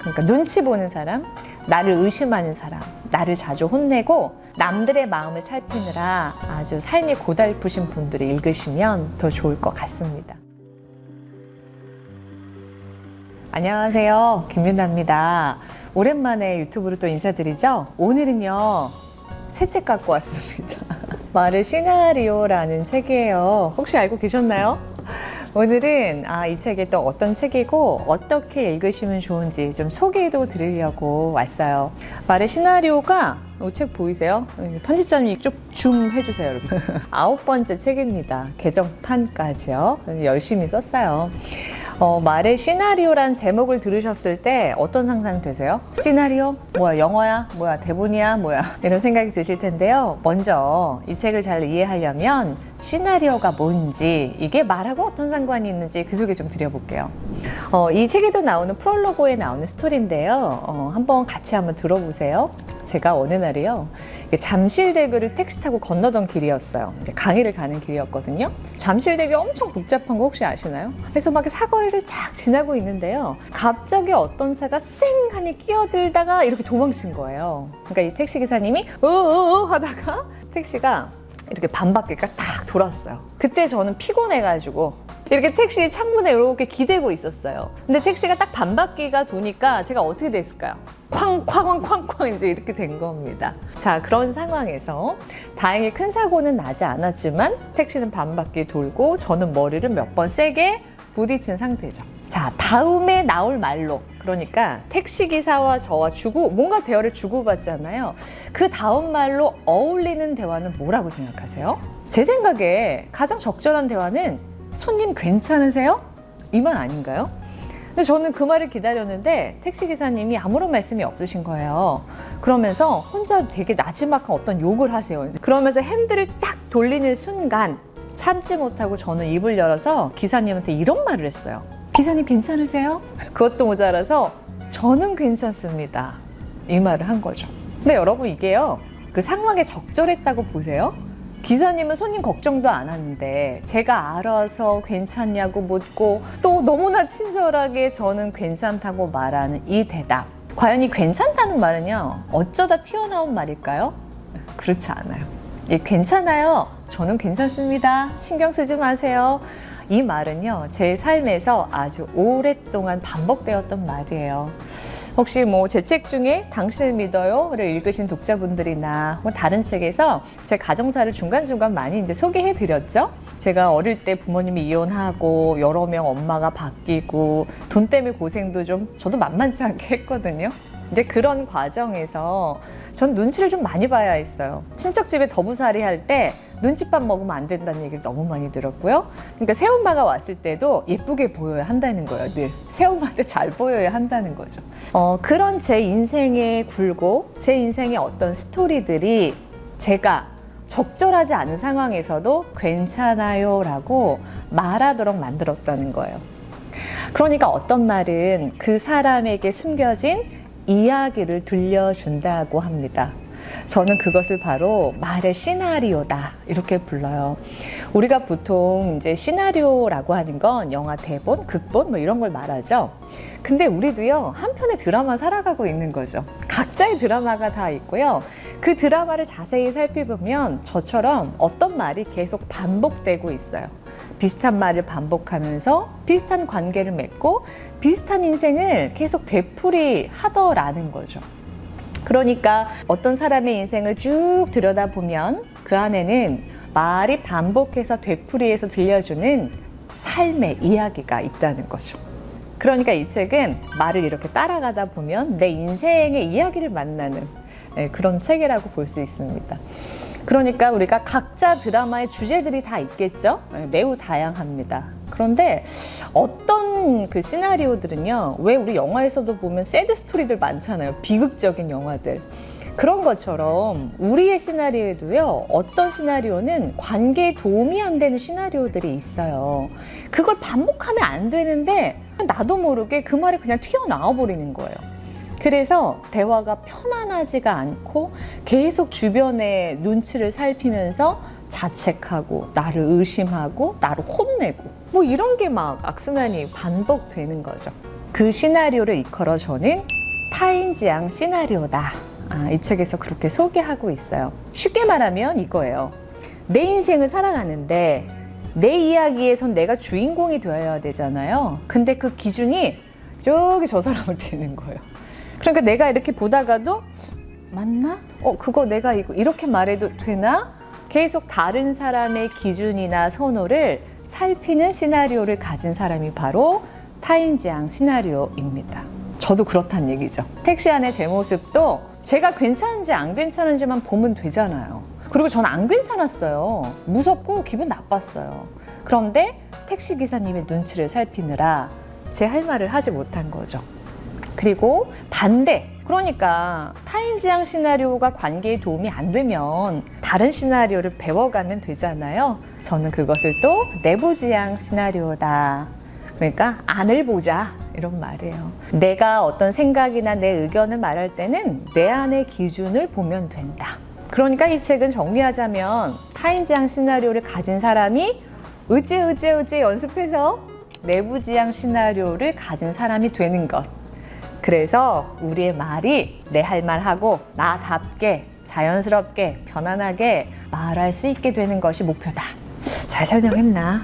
그러니까 눈치 보는 사람, 나를 의심하는 사람, 나를 자주 혼내고 남들의 마음을 살피느라 아주 삶이 고달프신 분들이 읽으시면 더 좋을 것 같습니다. 안녕하세요. 김윤아입니다. 오랜만에 유튜브로 또 인사드리죠. 오늘은요, 새 책 갖고 왔습니다. 말의 시나리오라는 책이에요. 혹시 알고 계셨나요? 오늘은 아, 이 책이 또 어떤 책이고 어떻게 읽으시면 좋은지 좀 소개해도 드리려고 왔어요. 말의 시나리오가 이 책 보이세요? 편집자님이 쭉줌 해주세요, 여러분. 아홉 번째 책입니다. 개정판까지요. 열심히 썼어요. 어, 말의 시나리오란 제목을 들으셨을 때 어떤 상상 되세요? 시나리오? 뭐야, 영어야? 뭐야, 대본이야? 뭐야? 이런 생각이 드실 텐데요. 먼저 이 책을 잘 이해하려면 시나리오가 뭔지, 이게 말하고 어떤 상관이 있는지 그 소개 좀 드려볼게요. 어, 이 책에도 나오는 프롤로그에 나오는 스토리인데요. 어, 한번 같이 한번 들어보세요. 제가 어느 날이요. 잠실대교를 택시 타고 건너던 길이었어요. 강의를 가는 길이었거든요. 잠실대교 엄청 복잡한 거 혹시 아시나요? 그래서 막 사거리를 쫙 지나고 있는데요. 갑자기 어떤 차가 쌩 하니 끼어들다가 이렇게 도망친 거예요. 그러니까 이 택시 기사님이 어어어 하다가 택시가 이렇게 반바퀴가 탁 돌았어요. 그때 저는 피곤해가지고 이렇게 택시 창문에 이렇게 기대고 있었어요. 근데 택시가 딱 반 바퀴가 도니까 제가 어떻게 됐을까요? 쾅쾅쾅쾅쾅 이제 이렇게 된 겁니다. 자, 그런 상황에서 다행히 큰 사고는 나지 않았지만 택시는 반 바퀴 돌고 저는 머리를 몇 번 세게 부딪힌 상태죠. 자, 다음에 나올 말로 그러니까 택시 기사와 저와 주고 뭔가 대화를 주고받잖아요. 그 다음 말로 어울리는 대화는 뭐라고 생각하세요? 제 생각에 가장 적절한 대화는 손님 괜찮으세요? 이 말 아닌가요? 근데 저는 그 말을 기다렸는데 택시 기사님이 아무런 말씀이 없으신 거예요. 그러면서 혼자 되게 나지막한 어떤 욕을 하세요. 그러면서 핸들을 딱 돌리는 순간 참지 못하고 저는 입을 열어서 기사님한테 이런 말을 했어요. 기사님 괜찮으세요? 그것도 모자라서 저는 괜찮습니다. 이 말을 한 거죠. 근데 여러분 이게요. 그 상황에 적절했다고 보세요. 기사님은 손님 걱정도 안 하는데 제가 알아서 괜찮냐고 묻고 또 너무나 친절하게 저는 괜찮다고 말하는 이 대답. 과연 이 괜찮다는 말은요. 어쩌다 튀어나온 말일까요? 그렇지 않아요. 이 괜찮아요. 저는 괜찮습니다. 신경 쓰지 마세요. 이 말은요, 제 삶에서 아주 오랫동안 반복되었던 말이에요. 혹시 뭐 제 책 중에 당신을 믿어요를 읽으신 독자분들이나 다른 책에서 제 가정사를 중간중간 많이 이제 소개해 드렸죠. 제가 어릴 때 부모님이 이혼하고 여러 명 엄마가 바뀌고 돈 때문에 고생도 좀 저도 만만치 않게 했거든요. 이제 그런 과정에서 전 눈치를 좀 많이 봐야 했어요. 친척 집에 더부살이 할 때 눈칫밥 먹으면 안 된다는 얘기를 너무 많이 들었고요. 그러니까 새엄마가 왔을 때도 예쁘게 보여야 한다는 거예요. 늘 새엄마한테 잘 보여야 한다는 거죠. 어, 그런 제 인생의 굴곡, 제 인생의 어떤 스토리들이 제가 적절하지 않은 상황에서도 괜찮아요 라고 말하도록 만들었다는 거예요. 그러니까 어떤 말은 그 사람에게 숨겨진 이야기를 들려준다고 합니다. 저는 그것을 바로 말의 시나리오다 이렇게 불러요. 우리가 보통 이제 시나리오라고 하는 건 영화 대본, 극본 뭐 이런 걸 말하죠. 근데 우리도요 한 편의 드라마 살아가고 있는 거죠. 각자의 드라마가 다 있고요. 그 드라마를 자세히 살펴보면 저처럼 어떤 말이 계속 반복되고 있어요. 비슷한 말을 반복하면서 비슷한 관계를 맺고 비슷한 인생을 계속 되풀이 하더라는 거죠. 그러니까 어떤 사람의 인생을 쭉 들여다보면 그 안에는 말이 반복해서 되풀이해서 들려주는 삶의 이야기가 있다는 거죠. 그러니까 이 책은 말을 이렇게 따라가다 보면 내 인생의 이야기를 만나는 예, 그런 책이라고 볼 수 있습니다. 그러니까 우리가 각자 드라마의 주제들이 다 있겠죠? 예, 매우 다양합니다. 그런데 어떤 그 시나리오들은요, 왜 우리 영화에서도 보면 새드 스토리들 많잖아요. 비극적인 영화들. 그런 것처럼 우리의 시나리오에도요, 어떤 시나리오는 관계에 도움이 안 되는 시나리오들이 있어요. 그걸 반복하면 안 되는데, 나도 모르게 그 말이 그냥 튀어나와 버리는 거예요. 그래서 대화가 편안하지가 않고 계속 주변의 눈치를 살피면서 자책하고 나를 의심하고 나를 혼내고 뭐 이런 게 막 악순환이 반복되는 거죠. 그 시나리오를 이끌어 저는 타인지향 시나리오다. 아, 이 책에서 그렇게 소개하고 있어요. 쉽게 말하면 이거예요. 내 인생을 살아가는데 내 이야기에선 내가 주인공이 되어야 되잖아요. 근데 그 기준이 저기 저 사람을 되는 거예요. 그러니까 내가 이렇게 보다가도 맞나? 어, 그거 내가 이거 이렇게 말해도 되나? 계속 다른 사람의 기준이나 선호를 살피는 시나리오를 가진 사람이 바로 타인지향 시나리오입니다. 저도 그렇단 얘기죠. 택시 안에 제 모습도 제가 괜찮은지 안 괜찮은지만 보면 되잖아요. 그리고 전 안 괜찮았어요. 무섭고 기분 나빴어요. 그런데 택시 기사님의 눈치를 살피느라 제 할 말을 하지 못한 거죠. 그리고 반대. 그러니까 타인 지향 시나리오가 관계에 도움이 안 되면 다른 시나리오를 배워가면 되잖아요. 저는 그것을 또 내부 지향 시나리오다. 그러니까 안을 보자 이런 말이에요. 내가 어떤 생각이나 내 의견을 말할 때는 내 안의 기준을 보면 된다. 그러니까 이 책은 정리하자면 타인 지향 시나리오를 가진 사람이 의제 연습해서 내부 지향 시나리오를 가진 사람이 되는 것. 그래서 우리의 말이 내 할 말하고 나답게 자연스럽게 편안하게 말할 수 있게 되는 것이 목표다. 잘 설명했나?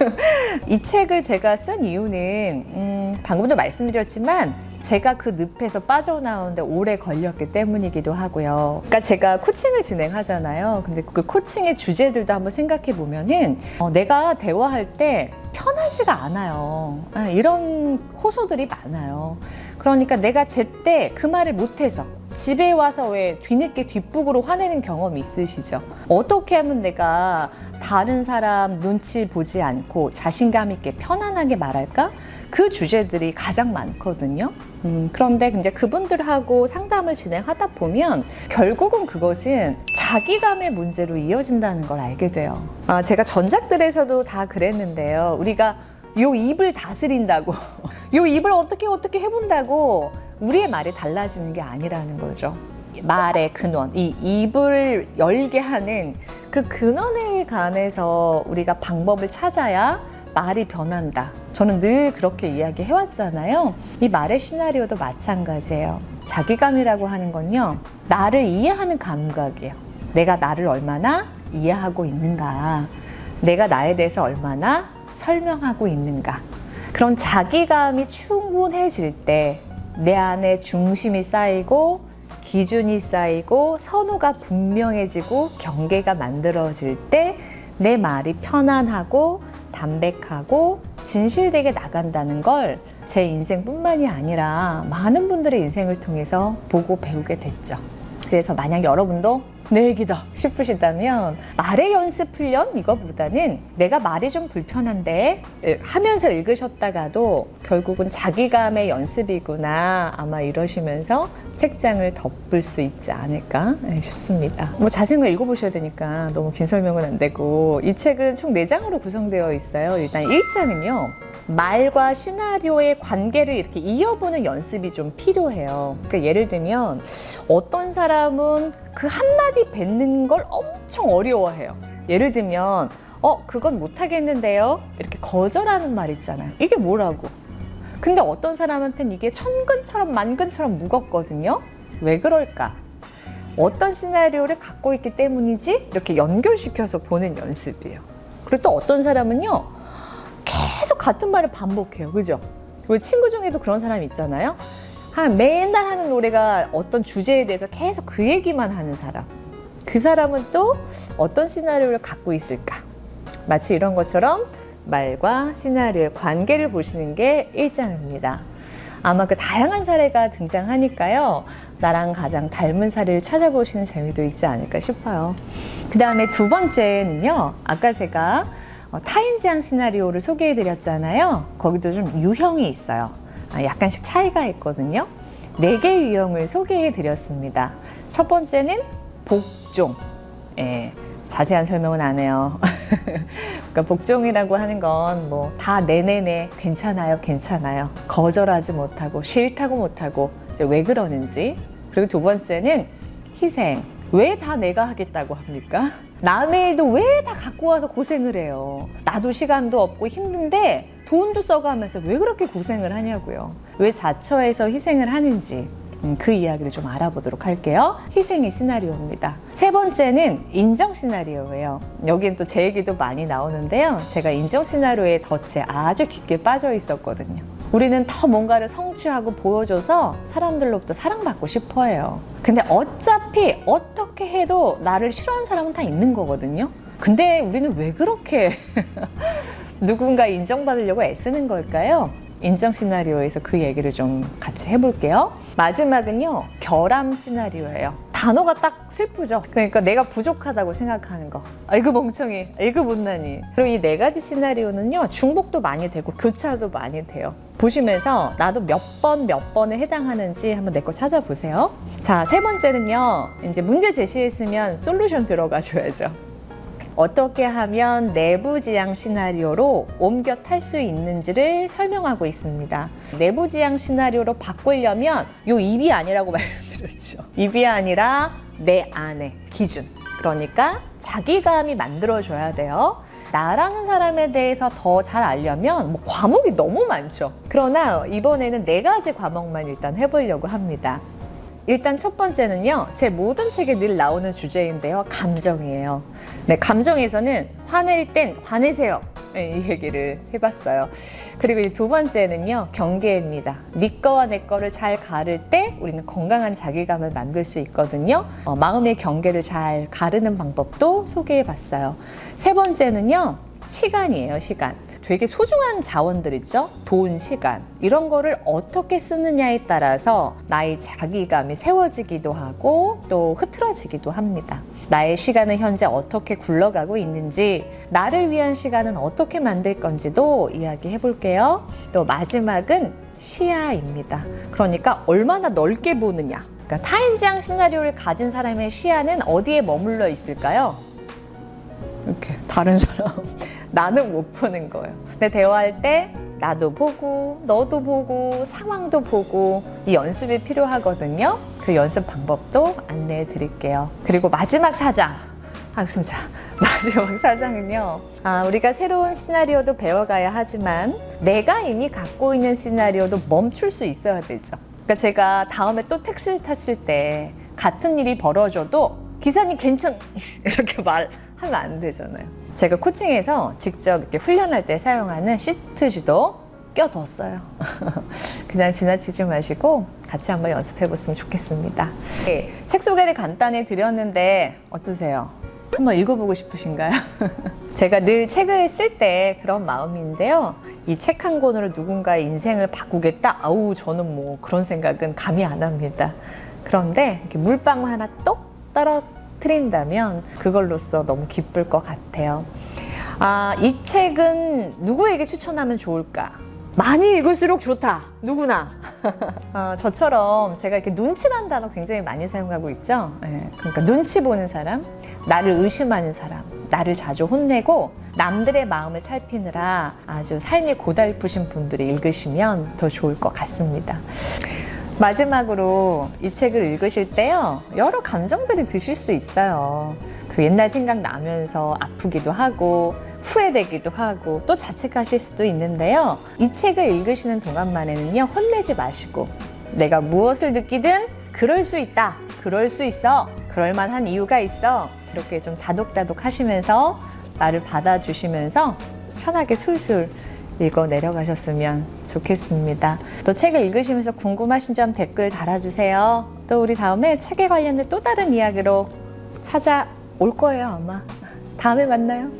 이 책을 제가 쓴 이유는 음, 방금도 말씀드렸지만 제가 그 늪에서 빠져나오는데 오래 걸렸기 때문이기도 하고요. 그러니까 제가 코칭을 진행하잖아요. 근데 그 코칭의 주제들도 한번 생각해 보면은 어, 내가 대화할 때 편하지가 않아요. 아, 이런 호소들이 많아요. 그러니까 내가 제때 그 말을 못해서 집에 와서 왜 뒤늦게 뒷북으로 화내는 경험이 있으시죠? 어떻게 하면 내가 다른 사람 눈치 보지 않고 자신감 있게 편안하게 말할까? 그 주제들이 가장 많거든요. 음, 그런데 이제 그분들하고 상담을 진행하다 보면 결국은 그것은 자기감의 문제로 이어진다는 걸 알게 돼요. 아, 제가 전작들에서도 다 그랬는데요. 우리가 요 입을 다스린다고, 요 입을 어떻게 어떻게 해본다고 우리의 말이 달라지는 게 아니라는 거죠. 말의 근원, 이 입을 열게 하는 그 근원에 관해서 우리가 방법을 찾아야 말이 변한다. 저는 늘 그렇게 이야기해 왔잖아요. 이 말의 시나리오도 마찬가지예요. 자기감이라고 하는 건요, 나를 이해하는 감각이에요. 내가 나를 얼마나 이해하고 있는가. 내가 나에 대해서 얼마나 설명하고 있는가. 그런 자기감이 충분해질 때 내 안에 중심이 쌓이고 기준이 쌓이고 선호가 분명해지고 경계가 만들어질 때 내 말이 편안하고 담백하고 진실되게 나간다는 걸 제 인생뿐만이 아니라 많은 분들의 인생을 통해서 보고 배우게 됐죠. 그래서 만약 여러분도 내 얘기다 싶으시다면 말의 연습 훈련 이거보다는 내가 말이 좀 불편한데 하면서 읽으셨다가도 결국은 자기감의 연습이구나 아마 이러시면서 책장을 덮을 수 있지 않을까 싶습니다. 뭐 자세히 읽어보셔야 되니까 너무 긴 설명은 안 되고 이 책은 총 네장으로 구성되어 있어요. 일단 1장은요. 말과 시나리오의 관계를 이렇게 이어보는 연습이 좀 필요해요. 그러니까 예를 들면 어떤 사람은 그 한마디 뱉는 걸 엄청 어려워해요. 예를 들면 어 그건 못하겠는데요. 이렇게 거절하는 말 있잖아요. 이게 뭐라고? 근데 어떤 사람한테는 이게 천근처럼 만근처럼 무겁거든요. 왜 그럴까? 어떤 시나리오를 갖고 있기 때문이지? 이렇게 연결시켜서 보는 연습이에요. 그리고 또 어떤 사람은요. 계속 같은 말을 반복해요. 그죠? 우리 친구 중에도 그런 사람 있잖아요. 한 맨날 하는 노래가 어떤 주제에 대해서 계속 그 얘기만 하는 사람. 그 사람은 또 어떤 시나리오를 갖고 있을까? 마치 이런 것처럼 말과 시나리오의 관계를 보시는 게 1장입니다. 아마 그 다양한 사례가 등장하니까요. 나랑 가장 닮은 사례를 찾아보시는 재미도 있지 않을까 싶어요. 그 다음에 두 번째는요. 아까 제가 어, 타인 지향 시나리오를 소개해 드렸잖아요. 거기도 좀 유형이 있어요. 아, 약간씩 차이가 있거든요. 네개 유형을 소개해 드렸습니다. 첫 번째는 복종. 예, 자세한 설명은 안 해요. 그러니까 복종이라고 하는 건 뭐 다 네네네 괜찮아요, 괜찮아요. 거절하지 못하고 싫다고 못하고 왜 그러는지. 그리고 두 번째는 희생. 왜 다 내가 하겠다고 합니까? 남의 일도 왜 다 갖고 와서 고생을 해요? 나도 시간도 없고 힘든데 돈도 써가면서 왜 그렇게 고생을 하냐고요? 왜 자처해서 희생을 하는지 음, 그 이야기를 좀 알아보도록 할게요. 희생의 시나리오입니다. 세 번째는 인정 시나리오예요. 여기는 또 제 얘기도 많이 나오는데요. 제가 인정 시나리오의 덫에 아주 깊게 빠져 있었거든요. 우리는 더 뭔가를 성취하고 보여줘서 사람들로부터 사랑받고 싶어 해요. 근데 어차피 어떻게 해도 나를 싫어하는 사람은 다 있는 거거든요. 근데 우리는 왜 그렇게 누군가 인정받으려고 애쓰는 걸까요? 인정 시나리오에서 그 얘기를 좀 같이 해볼게요. 마지막은요, 결함 시나리오예요. 단어가 딱 슬프죠. 그러니까 내가 부족하다고 생각하는 거. 아이고 멍청이, 아이고 못나니. 그리고 이 네 가지 시나리오는요, 중복도 많이 되고 교차도 많이 돼요. 보시면서 나도 몇 번 몇 번에 해당하는지 한번 내 거 찾아보세요. 자, 세 번째는요, 이제 문제 제시했으면 솔루션 들어가줘야죠. 어떻게 하면 내부 지향 시나리오로 옮겨 탈 수 있는지를 설명하고 있습니다. 내부 지향 시나리오로 바꾸려면 요 입이 아니라고 말씀드렸죠. 입이 아니라 내 안에 기준. 그러니까 자기감이 만들어줘야 돼요. 나라는 사람에 대해서 더 잘 알려면 뭐 과목이 너무 많죠. 그러나 이번에는 네 가지 과목만 일단 해보려고 합니다. 일단 첫 번째는요, 제 모든 책에 늘 나오는 주제인데요, 감정이에요. 네, 감정에서는 화낼 땐 화내세요. 네, 이 얘기를 해봤어요. 그리고 이 두 번째는요, 경계입니다. 네 거와 내 거를 잘 가를 때 우리는 건강한 자기감을 만들 수 있거든요. 어, 마음의 경계를 잘 가르는 방법도 소개해봤어요. 세 번째는요, 시간이에요, 시간. 되게 소중한 자원들 있죠? 돈, 시간. 이런 거를 어떻게 쓰느냐에 따라서 나의 자기감이 세워지기도 하고 또 흐트러지기도 합니다. 나의 시간은 현재 어떻게 굴러가고 있는지, 나를 위한 시간은 어떻게 만들 건지도 이야기해 볼게요. 또 마지막은 시야입니다. 그러니까 얼마나 넓게 보느냐. 그러니까 타인지향 시나리오를 가진 사람의 시야는 어디에 머물러 있을까요? 이렇게 다른 사람 나는 못 보는 거예요. 근데 대화할 때 나도 보고 너도 보고 상황도 보고 이 연습이 필요하거든요. 그 연습 방법도 안내해 드릴게요. 그리고 마지막 사장. 아, 숨차. 마지막 사장은요. 아, 우리가 새로운 시나리오도 배워가야 하지만 내가 이미 갖고 있는 시나리오도 멈출 수 있어야 되죠. 그러니까 제가 다음에 또 택시를 탔을 때 같은 일이 벌어져도 기사님 괜찮 이렇게 말 하면 안 되잖아요. 제가 코칭에서 직접 이렇게 훈련할 때 사용하는 시트지도 껴뒀어요. 그냥 지나치지 마시고 같이 한번 연습해 보시면 좋겠습니다. 네, 책 소개를 간단히 드렸는데 어떠세요? 한번 읽어보고 싶으신가요? 제가 늘 책을 쓸 때 그런 마음인데요. 이 책 한 권으로 누군가의 인생을 바꾸겠다? 아우, 저는 뭐 그런 생각은 감히 안 합니다. 그런데 이렇게 물방울 하나 똑 떨어 뜨린다면 그걸로써 너무 기쁠 것 같아요. 아, 이 책은 누구에게 추천하면 좋을까? 많이 읽을수록 좋다. 누구나. 어, 저처럼 제가 이렇게 눈치라는 단어 굉장히 많이 사용하고 있죠. 예, 그러니까 눈치 보는 사람, 나를 의심하는 사람, 나를 자주 혼내고 남들의 마음을 살피느라 아주 삶이 고달프신 분들이 읽으시면 더 좋을 것 같습니다. 마지막으로 이 책을 읽으실 때요, 여러 감정들이 드실 수 있어요. 그 옛날 생각 나면서 아프기도 하고, 후회되기도 하고, 또 자책하실 수도 있는데요. 이 책을 읽으시는 동안만에는요, 혼내지 마시고, 내가 무엇을 느끼든 그럴 수 있다. 그럴 수 있어. 그럴 만한 이유가 있어. 이렇게 좀 다독다독 하시면서 나를 받아주시면서 편하게 술술 읽어 내려가셨으면 좋겠습니다. 또 책을 읽으시면서 궁금하신 점 댓글 달아주세요. 또 우리 다음에 책에 관련된 또 다른 이야기로 찾아올 거예요, 아마. 다음에 만나요.